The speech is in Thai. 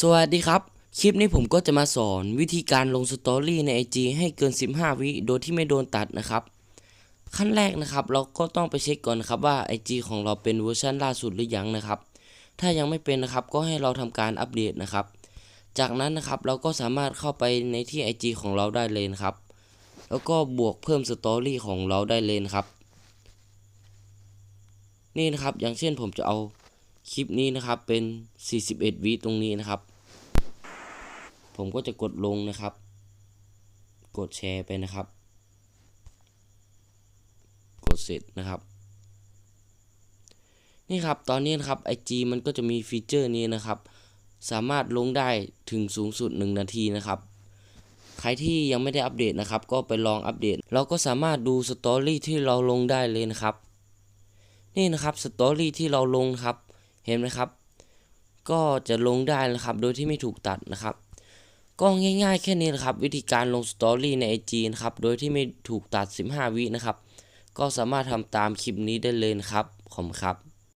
สวัสดีครับ คลิปนี้ผมก็จะมาสอนวิธีการลงสตอรี่ใน IG ให้เกิน 15 วิโดยที่ไม่โดนตัดนะครับ ขั้นแรกนะครับ เราก็ต้องไปเช็คก่อนนะครับว่า IG ของเราเป็นเวอร์ชันล่าสุดหรือยังนะครับ ถ้ายังไม่เป็นนะครับก็ให้เราทำการอัปเดตนะครับ จากนั้นนะครับเราก็สามารถเข้าไปในที่ IG ของเราได้เลยนะครับ แล้วก็บวกเพิ่มสตอรี่ของเราได้เลยนะครับ นี่นะครับอย่างเช่นผมจะเอา คลิปนี้นะครับเป็น 41 วิตรงนี้นะครับ ผมก็จะกดลงนะครับ กดแชร์ไปนะครับ กดเสร็จนะครับ นี่ครับตอนนี้นะครับ IG มันก็จะมีฟีเจอร์นี้นะครับ สามารถลงได้ถึงสูงสุด 1 นาทีนะครับ ใครที่ยังไม่ได้อัปเดตนะครับ ก็ไปลองอัปเดต เราก็สามารถดูสตอรี่ที่เราลงได้เลยนะครับ นี่นะครับสตอรี่ที่เราลงครับ เห็นไหมครับ ก็จะลงได้นะครับ โดยที่ไม่ถูกตัดนะครับ ก็ง่ายๆแค่นี้นะครับ วิธีการลงสตอรี่ใน IG นะครับ โดยที่ไม่ถูกตัด 15 วินะครับ ก็สามารถทำตามคลิปนี้ได้เลยนะครับ ขอบคุณครับ